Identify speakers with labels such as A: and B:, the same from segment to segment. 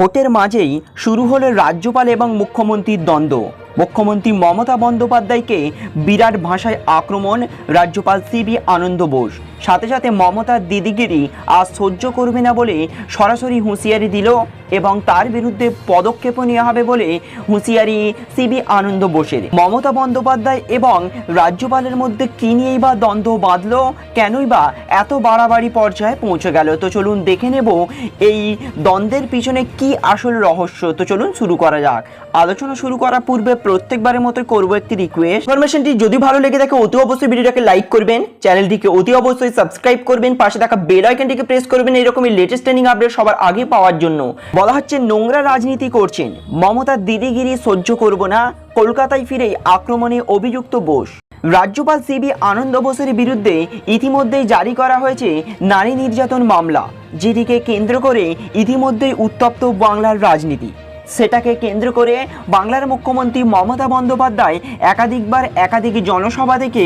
A: ভোটের মাঝেই শুরু হলো রাজ্যপাল এবং মুখ্যমন্ত্রীর দ্বন্দ্ব। মুখ্যমন্ত্রী মমতা বন্দ্যোপাধ্যায়কে বিরাট ভাষায় আক্রমণ, রাজ্যপাল সিবি আনন্দ বোস। সাথে সাথে মমতার দিদিগিরি আর সহ্য করবে না বলে সরাসরি হুঁশিয়ারি দিল এবং তার বিরুদ্ধে পদক্ষেপও নেওয়া হবে বলে হুঁশিয়ারি সিবি আনন্দ বোসের। মমতা বন্দ্যোপাধ্যায় এবং রাজ্যপালের মধ্যে কি নিয়েই বা দ্বন্দ্ব বাঁধলো, কেনই বা এত বাড়াবাড়ি পর্যায়ে পৌঁছে গেল? তো চলুন দেখে নেব এই দ্বন্দ্বের পিছনে কি আসল রহস্য। তো চলুন শুরু করা যাক। আলোচনা শুরু করার পূর্বে প্রত্যেকবারের মতো করব একটি রিকোয়েস্ট ইনফরমেশনটি যদি ভালো লেগে থাকে, অতি অবশ্যই ভিডিওটাকে লাইক করবেন। চ্যানেলটিকে অতি অবশ্যই সাবস্ক্রাইব করবেন, পাশে থাকা বেল আইকনটিকে প্রেস করবেন, এরকমই লেটেস্ট ট্রেনিং আপডেট সবার আগে পাওয়ার জন্য। বলা হচ্ছে নোংরা রাজনীতি করছেন। মমতার দিদিগিরি সহ্য করব না, কলকাতায় ফিরে আক্রমণে অভিযুক্ত বোস। রাজ্যপাল সিবি আনন্দ বোসের বিরুদ্ধে ইতিমধ্যেই জারি করা হয়েছে নারী নির্যাতন মামলা, যেটিকে কেন্দ্র করে ইতিমধ্যেই উত্তপ্ত বাংলার রাজনীতি। সেটাকে কেন্দ্র করে বাংলার মুখ্যমন্ত্রী মমতা বন্দ্যোপাধ্যায় একাধিকবার একাধিক জনসভা থেকে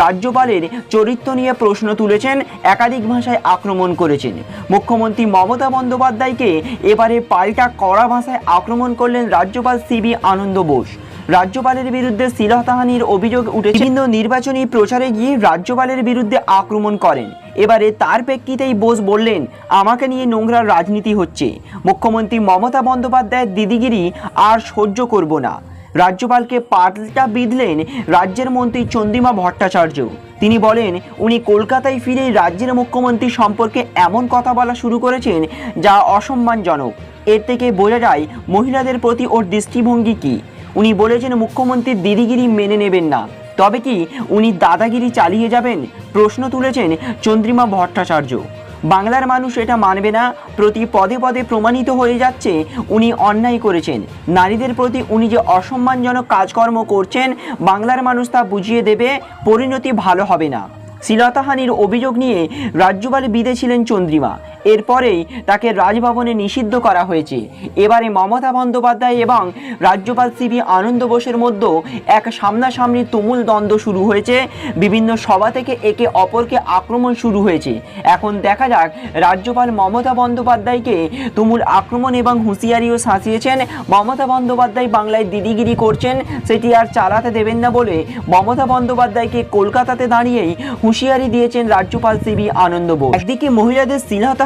A: রাজ্যপালের চরিত্র নিয়ে প্রশ্ন তুলেছেন, একাধিক ভাষায় আক্রমণ করেছেন। মুখ্যমন্ত্রী মমতা বন্দ্যোপাধ্যায়কে এবারে পাল্টা কড়া ভাষায় আক্রমণ করলেন রাজ্যপাল সিবি আনন্দ বোস। রাজ্যপালের বিরুদ্ধে শ্লীলতাহানির অভিযোগ উঠে বিভিন্ন নির্বাচনী প্রচারে গিয়ে রাজ্যপালের বিরুদ্ধে আক্রমণ করেন। এবারে তার প্রেক্ষিতেই বোস বললেন, আমাকে নিয়ে নোংরা রাজনীতি হচ্ছে। মুখ্যমন্ত্রী মমতা বন্দ্যোপাধ্যায়ের দিদিগিরি আর সহ্য করব না। রাজ্যপালকে পাল্টা বিঁধলেন রাজ্যের মন্ত্রী চন্দ্রিমা ভট্টাচার্য। তিনি বলেন, উনি কলকাতায় ফিরে রাজ্যের মুখ্যমন্ত্রী সম্পর্কে এমন কথা বলা শুরু করেছেন যা অসম্মানজনক। এর থেকে বোঝা যায় মহিলাদের প্রতি ওর দৃষ্টিভঙ্গি কী। উনি বলেছেন মুখ্যমন্ত্রীর দিদিগিরি মেনে নেবেন না। তবে কি উনি দাদাগিরি চালিয়ে যাবেন? প্রশ্ন তুলেছেন চন্দ্রিমা ভট্টাচার্য। বাংলার মানুষ এটা মানবে না। প্রতি পদে পদে প্রমাণিত হয়ে যাচ্ছে উনি অন্যায় করেছেন। নারীদের প্রতি উনি যে অসম্মানজনক কাজকর্ম করছেন, বাংলার মানুষ তা বুঝিয়ে দেবে, পরিণতি ভালো হবে না। শ্লীলতাহানির অভিযোগ নিয়ে রাজ্যপাল বিদে ছিলেন চন্দ্রিমা। এরপরেই তাকে রাজভবনে নিষিদ্ধ করা হয়েছে। এবারে মমতা বন্দ্যোপাধ্যায় এবং রাজ্যপাল সিবি আনন্দ বোসের মধ্যেও এক সামনাসামনি তুমুল দ্বন্দ্ব শুরু হয়েছে। বিভিন্ন সভা থেকে একে অপরকে আক্রমণ শুরু হয়েছে। এখন দেখা যাক রাজ্যপাল মমতা বন্দ্যোপাধ্যায়কে তুমুল আক্রমণ এবং হুঁশিয়ারিও শাঁসিয়েছেন। মমতা বন্দ্যোপাধ্যায় বাংলায় দিদিগিরি করছেন, সেটি আর চালাতে দেবেন না বলে মমতা বন্দ্যোপাধ্যায়কে কলকাতাতে দাঁড়িয়েই হুঁশিয়ারি দিয়েছেন রাজ্যপাল সিবি আনন্দ বোস। একদিকে মহিলাদের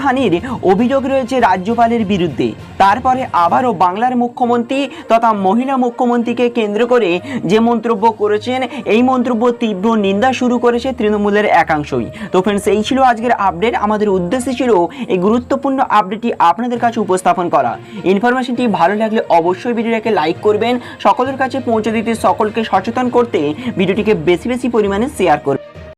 A: শ্লীলতাহানির অভিযোগ রয়েছে রাজ্যপালের বিরুদ্ধে। তারপরে আবারও বাংলার মুখ্যমন্ত্রী তথা মহিলা মুখ্যমন্ত্রীকে কেন্দ্র করে যে মন্তব্য করেছেন, এই মন্তব্য তীব্র নিন্দা শুরু করেছে তৃণমূলের একাংশই। তো ফ্রেন্ডস এই ছিল আজকের আপডেট আমাদের উদ্দেশ্য ছিল এই গুরুত্বপূর্ণ আপডেটটি আপনাদের কাছে উপস্থাপন করা। ইনফরমেশনটি ভালো লাগলে অবশ্যই ভিডিওটাকে লাইক করবেন। সকলের কাছে পৌঁছে দিতে সকলকে সচেতন করতে ভিডিওটিকে বেশি বেশি পরিমাণে শেয়ার করবেন।